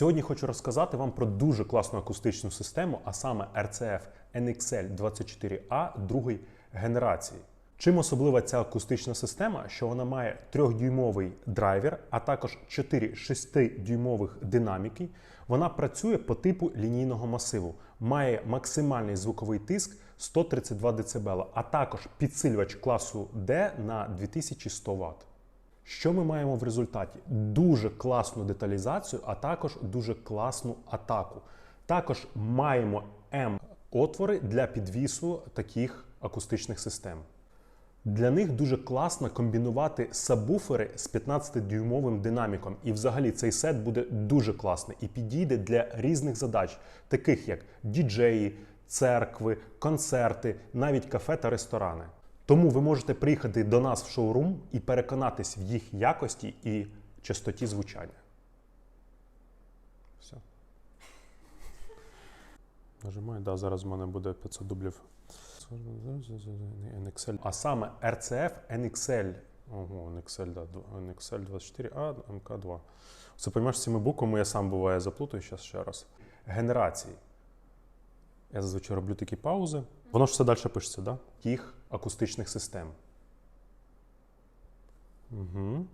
Сьогодні хочу розказати вам про дуже класну акустичну систему, а саме RCF NXL 24A другої генерації. Чим особлива ця акустична система, що вона має 3-дюймовий драйвер, а також 4 6-дюймових динаміки. Вона працює по типу лінійного масиву, має максимальний звуковий тиск 132 дБ, а також підсилювач класу D на 2100 Вт. Що ми маємо в результаті? Дуже класну деталізацію, а також дуже класну атаку. Також маємо М-отвори для підвісу таких акустичних систем. Для них дуже класно комбінувати сабвуфери з 15-дюймовим динаміком. І взагалі цей сет буде дуже класний і підійде для різних задач, таких як діджеї, церкви, концерти, навіть кафе та ресторани. Тому ви можете приїхати до нас в шоурум і переконатись в їх якості і частоті звучання. Все. Нажимаю, да, зараз в мене буде 500 дублів. NXL. А саме RCF NXL. Ого, NXL, да, NXL 24A, МК2. Це, розумієш, з цими буквами я сам буває заплутаю зараз ще раз. Генерації. Я зазвичай роблю такі паузи. Воно ж все далі пишеться, да? Тих акустичних систем. Угу.